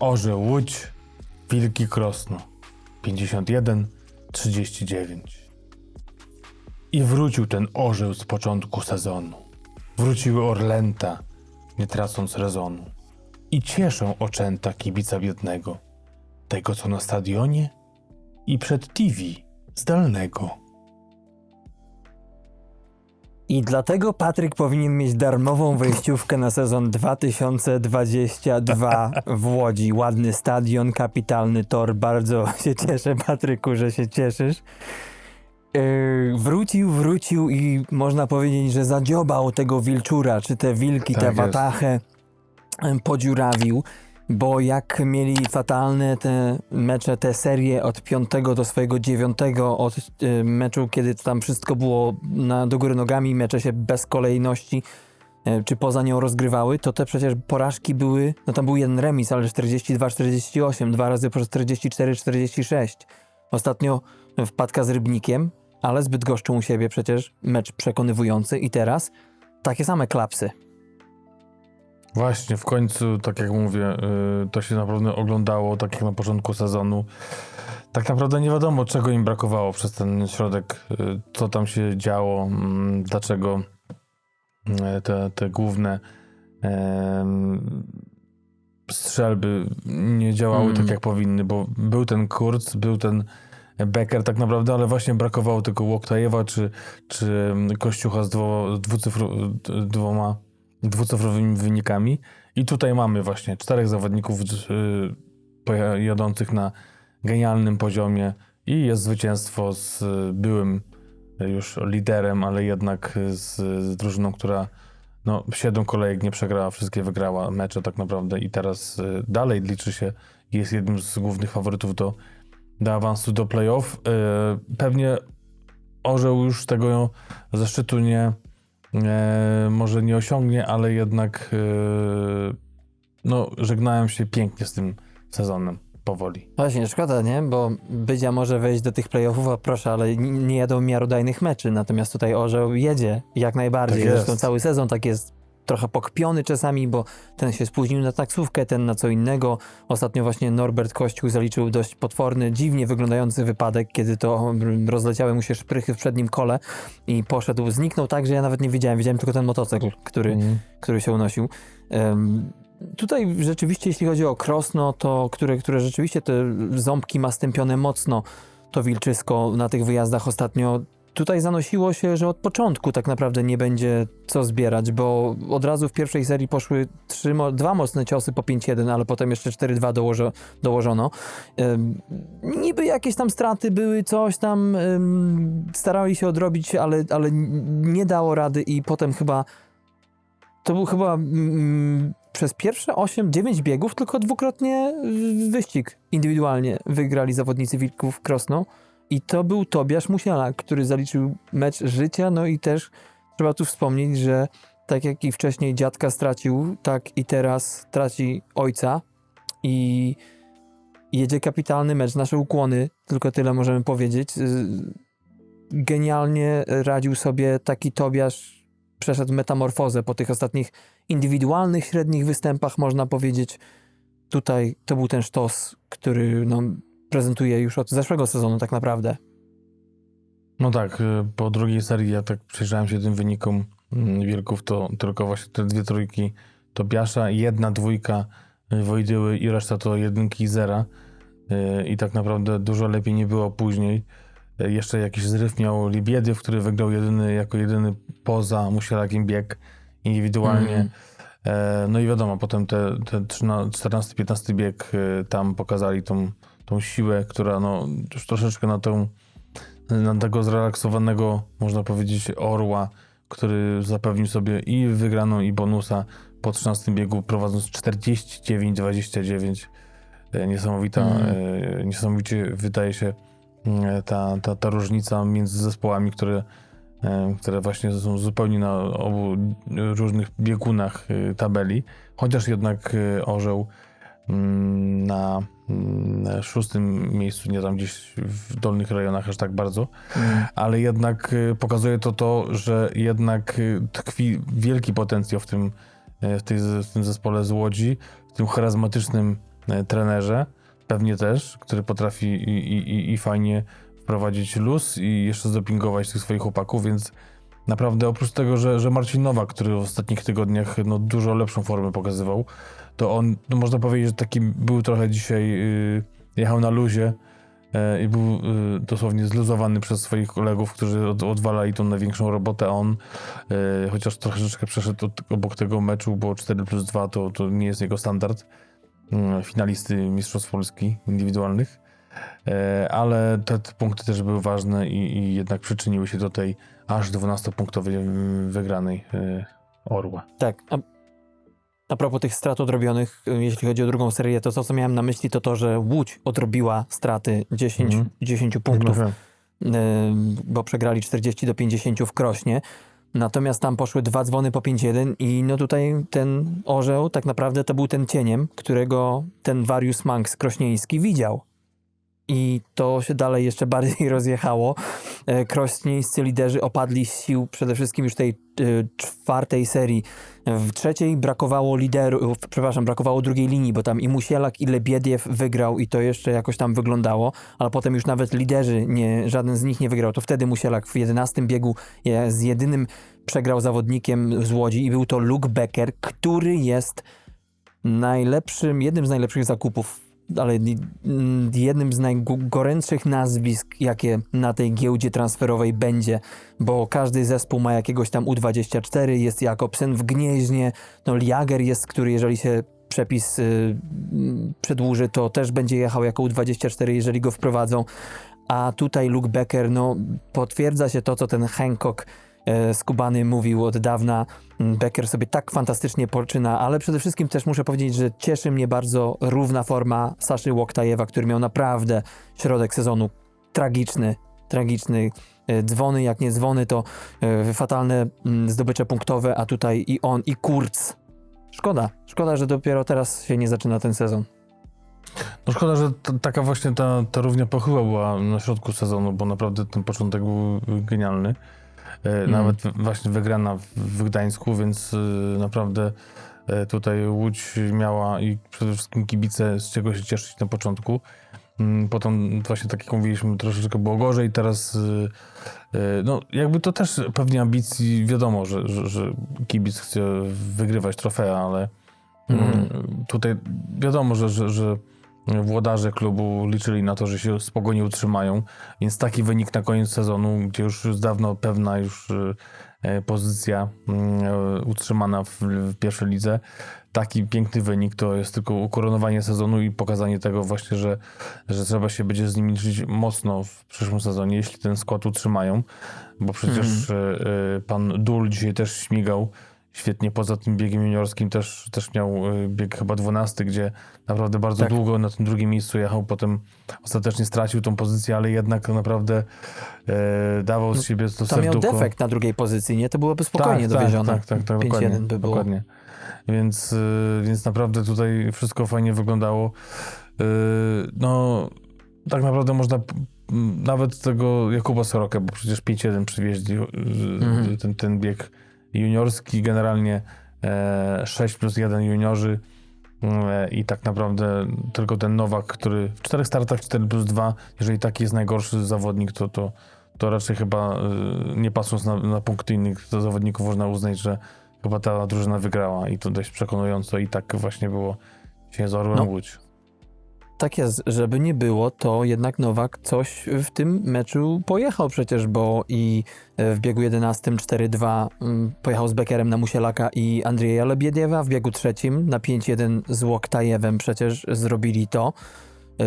Orzeł Łódź, Wilki Krosno 51 39. I wrócił ten orzeł z początku sezonu. Wróciły Orlęta, nie tracąc rezonu. I cieszą oczęta kibica biednego, tego co na stadionie i przed TV zdalnego. I dlatego Patryk powinien mieć darmową wejściówkę na sezon 2022 w Łodzi. Ładny stadion, kapitalny tor. Bardzo się cieszę, Patryku, że się cieszysz. Yy, wrócił, wrócił i można powiedzieć, że zadziobał tego wilczura, czy te wilki, Tak te jest. watachę podziurawił, bo jak mieli fatalne te mecze, te serie od piątego do swojego dziewiątego, od y, meczu, kiedy tam wszystko było na, do góry nogami, mecze się bez kolejności, y, czy poza nią rozgrywały, to te przecież porażki były, no tam był jeden remis, ale 42-48, dwa razy po 44-46. Ostatnio wpadka z Rybnikiem, ale zbyt goszczą u siebie przecież mecz przekonywujący i teraz takie same klapsy. Właśnie, w końcu, tak jak mówię, y, to się naprawdę oglądało, tak jak na początku sezonu. Tak naprawdę nie wiadomo, czego im brakowało przez ten środek, y, co tam się działo, mm, dlaczego y, te, te główne strzelby nie działały Mm. tak, jak powinny, bo był ten Kurz, był ten Becker tak naprawdę, ale właśnie brakowało tylko Łoktajewa czy, czy Kościucha z dwo, dwucyfru, dwoma dwucyfrowymi wynikami. I tutaj mamy właśnie czterech zawodników y, poja- jadących na genialnym poziomie i jest zwycięstwo z y, byłym już liderem, ale jednak z, z drużyną, która no, siedem kolejek nie przegrała, wszystkie wygrała mecze tak naprawdę i teraz y, dalej liczy się jest jednym z głównych faworytów do, do awansu do playoff. Y, pewnie orzeł już tego zaszczytu nie, e, może nie osiągnie, ale jednak e, no, żegnałem się pięknie z tym sezonem powoli. Właśnie, szkoda, nie? Bo Bydzia może wejść do tych playoffów, a proszę, ale nie jadą miarodajnych meczy, natomiast tutaj Orzeł jedzie jak najbardziej. Tak. Zresztą cały sezon tak jest trochę pokpiony czasami, bo ten się spóźnił na taksówkę, ten na co innego. Ostatnio właśnie Norbert Kościół zaliczył dość potworny, dziwnie wyglądający wypadek, kiedy to mm, rozleciały mu się szprychy w przednim kole i poszedł, zniknął tak, że ja nawet nie widziałem, widziałem tylko ten motocykl, który, Mhm. który się unosił. Em, Tutaj rzeczywiście, jeśli chodzi o Krosno, to które, które rzeczywiście te ząbki ma stępione mocno, to wilczysko na tych wyjazdach ostatnio. Tutaj zanosiło się, że od początku tak naprawdę nie będzie co zbierać, bo od razu w pierwszej serii poszły trzy, dwa mocne ciosy po 5-1, ale potem jeszcze 4-2 dołożo, dołożono. Ym, niby jakieś tam straty były, coś tam ym, starali się odrobić, ale, ale nie dało rady i potem chyba to był chyba mm, przez pierwsze 8-9 biegów tylko dwukrotnie wyścig indywidualnie wygrali zawodnicy Wilków Krosno. I to był Tobiasz Musiala, który zaliczył mecz życia. No i też trzeba tu wspomnieć, że tak jak i wcześniej dziadka stracił, tak i teraz traci ojca. I jedzie kapitalny mecz. Nasze ukłony, tylko tyle możemy powiedzieć. Genialnie radził sobie taki Tobiasz przeszedł metamorfozę po tych ostatnich indywidualnych, średnich występach, można powiedzieć. Tutaj to był ten sztos, który no, prezentuje już od zeszłego sezonu tak naprawdę. No tak, y, po drugiej serii ja tak przyjrzałem się tym wynikom mm, Wilków, to tylko właśnie te dwie trójki Tobiasza, jedna dwójka Wojdyły i reszta to jedynki i zera. Y, I tak naprawdę dużo lepiej nie było później. Y, Jeszcze jakiś zryw miał Libiediew, który wygrał jedyny, jako jedyny poza Musielakiem bieg indywidualnie. Mm. No i wiadomo, potem te, te 14-15 bieg tam pokazali tą, tą siłę, która no, już troszeczkę na tą na tego zrelaksowanego, można powiedzieć, orła, który zapewnił sobie i wygraną, i bonusa po 13 biegu, prowadząc 49-29. E, Niesamowita, Mm. e, niesamowicie wydaje się e, ta, ta, ta różnica między zespołami, które, które właśnie są zupełnie na obu różnych biegunach tabeli, chociaż jednak orzeł na mm, na szóstym miejscu, nie tam gdzieś w dolnych rejonach aż tak bardzo, Mm. ale jednak y, pokazuje to to, że jednak y, tkwi wielki potencjał w tym, y, w, tej, w tym zespole z Łodzi, w tym charyzmatycznym trenerze, pewnie też, który potrafi i, i, i- i fajnie wprowadzić luz i jeszcze zdopingować tych swoich chłopaków, więc naprawdę oprócz tego, że, że Marcin Nowak, który w ostatnich tygodniach no, dużo lepszą formę pokazywał, to on, no, można powiedzieć, że taki był trochę dzisiaj, y, jechał na luzie e, i był y, dosłownie zluzowany przez swoich kolegów, którzy od, odwalali tą największą robotę, on e, chociaż troszeczkę przeszedł od, obok tego meczu, bo 4 plus 2 to, to nie jest jego standard mm, finalisty Mistrzostw Polski indywidualnych. E, ale te, te punkty też były ważne i, i jednak przyczyniły się do tej aż 12-punktowej mm, wygranej e, Orła. Tak. A, a propos tych strat odrobionych, y, jeśli chodzi o drugą serię, to to, co miałem na myśli, to to, że Łódź odrobiła straty 10, Mhm. 10 punktów, Dobrze. y, bo przegrali 40 do 50 w Krośnie. Natomiast tam poszły dwa dzwony po 5-1 i no tutaj ten orzeł tak naprawdę to był ten cieniem, którego ten Warius Manx krośnieński widział. I to się dalej jeszcze bardziej rozjechało. E, Krośnieńscy liderzy opadli z sił przede wszystkim już tej e, czwartej serii. W trzeciej brakowało liderów, przepraszam, brakowało drugiej linii, bo tam i Musielak, i Lebiediew wygrał i to jeszcze jakoś tam wyglądało, ale potem już nawet liderzy, nie, żaden z nich nie wygrał. To wtedy Musielak w 11 biegu je- z jedynym przegrał zawodnikiem z Łodzi i był to Luke Becker, który jest najlepszym, jednym z najlepszych zakupów, ale mm, jednym z najgorętszych nazwisk, jakie na tej giełdzie transferowej będzie, bo każdy zespół ma jakiegoś tam U24, jest Jakobsen w Gnieźnie, no Liager jest, który jeżeli się przepis y, przedłuży, to też będzie jechał jako U24, jeżeli go wprowadzą. A tutaj Luke Becker, no potwierdza się to, co ten Hancock z Kubany mówił od dawna. Mm, Becker sobie tak fantastycznie poczyna, ale przede wszystkim też muszę powiedzieć, że cieszy mnie bardzo równa forma Saszy Łoktajewa, który miał naprawdę środek sezonu tragiczny, tragiczny. E, Dzwony, jak nie dzwony, to e, fatalne mm, zdobycze punktowe, a tutaj i on, i Kurz. Szkoda, szkoda, że dopiero teraz się nie zaczyna ten sezon. No szkoda, że t- taka właśnie ta, ta równia pochyła była na środku sezonu, bo naprawdę ten początek był genialny. E, Nawet właśnie wygrana w- Gdańsku, więc e, naprawdę e, tutaj Łódź miała i przede wszystkim kibice z czego się cieszyć na początku. Mm, Potem właśnie tak jak mówiliśmy, troszeczkę było gorzej, teraz no jakby to też pewnie ambicji, wiadomo, że, że, że kibic chce wygrywać trofea, ale Mhm. mm, tutaj wiadomo, że, że, że włodarze klubu liczyli na to, że się z Pogoni utrzymają, więc taki wynik na koniec sezonu, gdzie już jest dawno pewna już e, pozycja mm, e, utrzymana w, w pierwszej lidze, taki piękny wynik to jest tylko ukoronowanie sezonu i pokazanie tego właśnie, że, że trzeba się będzie z nimi liczyć mocno w przyszłym sezonie, jeśli ten skład utrzymają, bo przecież e, pan Dul dzisiaj też śmigał świetnie poza tym biegiem juniorskim też, też miał e, bieg chyba 12, gdzie naprawdę bardzo Tak. długo na tym drugim miejscu jechał, potem ostatecznie stracił tą pozycję, ale jednak naprawdę e, dawał z siebie to Tam miał defekt na drugiej pozycji, nie? To byłoby spokojnie tak, dowiezione. Tak, tak, tak, 5-1 dokładnie, by było. dokładnie. Więc, y, więc naprawdę tutaj wszystko fajnie wyglądało. Y, no, tak naprawdę można nawet tego Jakuba Sorokę, bo przecież 5-1 przywieźli y, Mhm. ten, ten bieg juniorski, generalnie e, 6 plus 1 juniorzy e, i tak naprawdę tylko ten Nowak, który w czterech startach 4 plus 2, jeżeli taki jest najgorszy zawodnik, to, to, to raczej chyba y, nie patrząc na, na punkty innych zawodników można uznać, że chyba ta drużyna wygrała i to dość przekonująco i tak właśnie było dzisiaj z Orłem No. Łódź. Tak jest, żeby nie było, to jednak Nowak coś w tym meczu pojechał przecież, bo i e, w biegu 11 4-2 mm, pojechał z Beckerem na Musielaka i Andrzeja Lebiediewa, w biegu trzecim na 5-1 z Łoktajewem przecież zrobili to. E,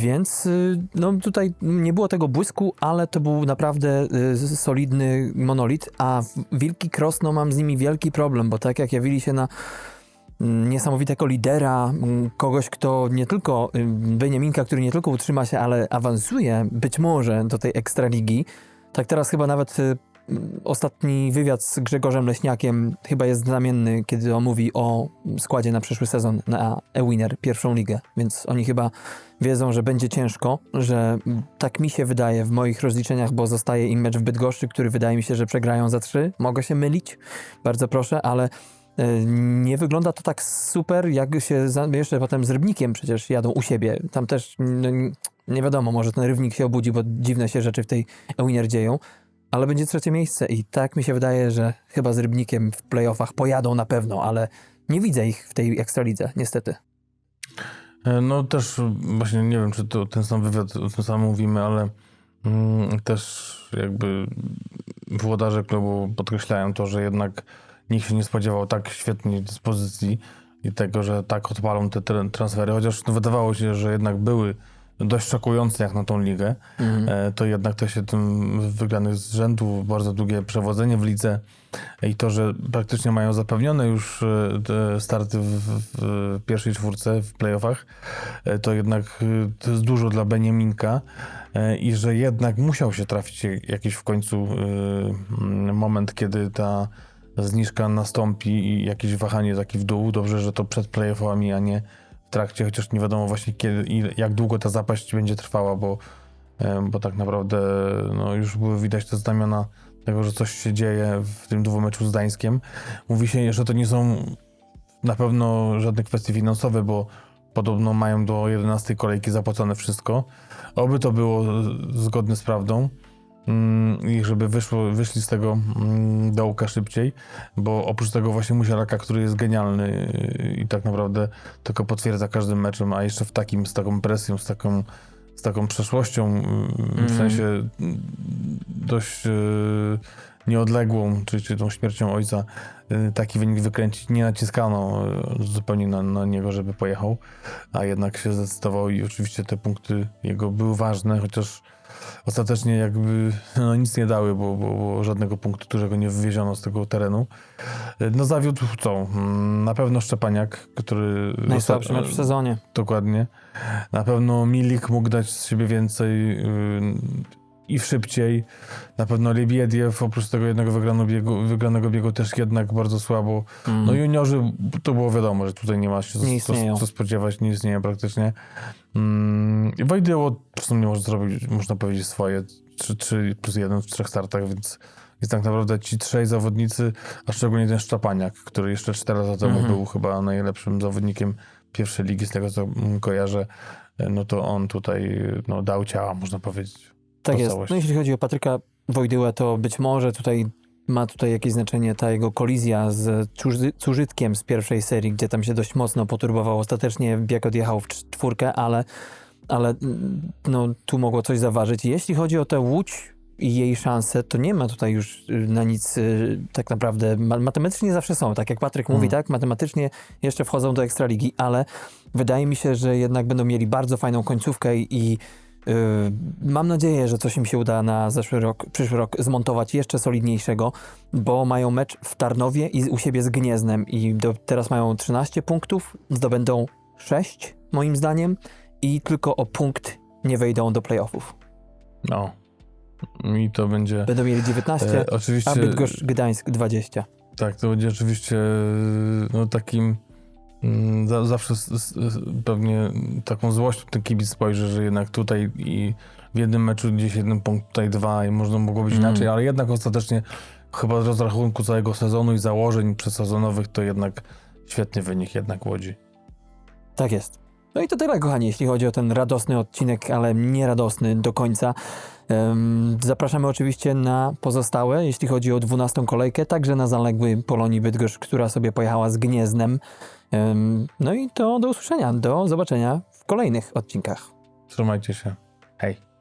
Więc y, no tutaj nie było tego błysku, ale to był naprawdę solidny monolit, a Wilki Krosno mam z nimi wielki problem, bo tak jak jawili się na niesamowitego lidera, mm, kogoś, kto nie tylko, y, Beniaminka, który nie tylko utrzyma się, ale awansuje być może do tej ekstraligi. Tak teraz chyba nawet y, mm, ostatni wywiad z Grzegorzem Leśniakiem chyba jest znamienny, kiedy on mówi o składzie na przyszły sezon na E-Winner, pierwszą ligę, więc oni chyba wiedzą, że będzie ciężko, że mm, tak mi się wydaje w moich rozliczeniach, bo zostaje im mecz w Bydgoszczy, który wydaje mi się, że przegrają za trzy. Mogę się mylić, bardzo proszę, ale Nie wygląda to tak super, jak się jeszcze potem z Rybnikiem przecież jadą u siebie. Tam też no, nie wiadomo, może ten Rybnik się obudzi, bo dziwne się rzeczy w tej Ewinier dzieją, ale będzie trzecie miejsce i tak mi się wydaje, że chyba z Rybnikiem w playoffach pojadą na pewno, ale nie widzę ich w tej Ekstralidze, niestety. E, No też właśnie nie wiem, czy to ten sam wywiad o tym samym mówimy, ale mm, też jakby włodarze klubu podkreślają to, że jednak nikt się nie spodziewał tak świetnej dyspozycji i tego, że tak odpalą te tr- transfery, chociaż wydawało się, że jednak były dość szokujące jak na tą ligę, e, to jednak to się tym wygranych z rzędu, bardzo długie przewodzenie w lidze i to, że praktycznie mają zapewnione już e, starty w, w, pierwszej czwórce w playoffach, e, to jednak to jest dużo dla Beniaminka i że jednak musiał się trafić jakiś w końcu moment, kiedy ta zniżka nastąpi i jakieś wahanie taki w dół. Dobrze, że to przed playoffami, a nie w trakcie, chociaż nie wiadomo właśnie kiedy, ile, jak długo ta zapaść będzie trwała, bo, bo tak naprawdę no, już były widać te znamiona tego, że coś się dzieje w tym dwumeczu z Gdańskiem. Mówi się, że to nie są na pewno żadne kwestie finansowe, bo podobno mają do 11 kolejki zapłacone wszystko. Oby to było zgodne z prawdą i żeby wyszło, wyszli z tego mm, dołka szybciej, bo oprócz tego właśnie Musialaka, który jest genialny yy, i tak naprawdę tylko potwierdza każdym meczem, a jeszcze w takim, z taką presją, z taką, z taką przeszłością, yy, w Mhm. sensie yy, dość yy, nieodległą, czy, czy tą śmiercią ojca, yy, taki wynik wykręcić nie naciskano yy, zupełnie na, na niego, żeby pojechał, a jednak się zdecydował i oczywiście te punkty jego były ważne, chociaż ostatecznie jakby no, nic nie dały, bo, bo, bo żadnego punktu dużego nie wywieziono z tego terenu. Yy, No zawiódł co? Mm, Na pewno Szczepaniak, który... Najsłabszy mecz w sezonie. Dokładnie. Na pewno Milik mógł dać z siebie więcej i szybciej. Na pewno Libiediew, oprócz tego jednego wygranego biegu, wygranego biegu też jednak bardzo słabo. Mm. No juniorzy, to było wiadomo, że tutaj nie ma się Nie co, co, co spodziewać, nie istnieje praktycznie. Mm, Wojdyło w sumie może zrobić, można powiedzieć, swoje 3, 3 plus 1 w trzech startach, więc jest tak naprawdę ci trzej zawodnicy, a szczególnie ten Szczapaniak, który jeszcze 4 lata temu Mhm. był chyba najlepszym zawodnikiem pierwszej ligi, z tego co mm, kojarzę, no to on tutaj no, dał ciała, można powiedzieć. Tak jest. No jeśli chodzi o Patryka Wojdyłę, to być może tutaj ma tutaj jakieś znaczenie ta jego kolizja z Cużytkiem z pierwszej serii, gdzie tam się dość mocno poturbował. Ostatecznie bieg odjechał w cz- czwórkę, ale, ale mm, no, tu mogło coś zaważyć. Jeśli chodzi o tę Łódź i jej szanse, to nie ma tutaj już y, na nic y, tak naprawdę. Ma- Matematycznie zawsze są, tak jak Patryk mówi, Mhm. tak? Matematycznie jeszcze wchodzą do Ekstraligi, ale wydaje mi się, że jednak będą mieli bardzo fajną końcówkę i Mam nadzieję, że coś im się uda na zeszły rok, przyszły rok zmontować jeszcze solidniejszego, bo mają mecz w Tarnowie i u siebie z Gnieznem i do, teraz mają 13 punktów, zdobędą 6 moim zdaniem i tylko o punkt nie wejdą do playoffów. No. I to będzie... Będą mieli 19, E, oczywiście... a Bydgoszcz Gdańsk 20. Tak, to będzie oczywiście no, takim zawsze s, s, pewnie taką złością ten kibic spojrzy, że jednak tutaj i w jednym meczu gdzieś jeden punkt, tutaj dwa i można mogło być Mm. inaczej, ale jednak ostatecznie chyba z rozrachunku całego sezonu i założeń przedsezonowych to jednak świetny wynik jednak Łodzi. Tak jest. No i to tyle, kochani, jeśli chodzi o ten radosny odcinek, ale nie radosny do końca. Zapraszamy oczywiście na pozostałe, jeśli chodzi o 12 kolejkę, także na zaległy Polonii Bydgoszcz, która sobie pojechała z Gnieznem. Em, no i to do usłyszenia, do zobaczenia w kolejnych odcinkach. Trzymajcie się. Hej.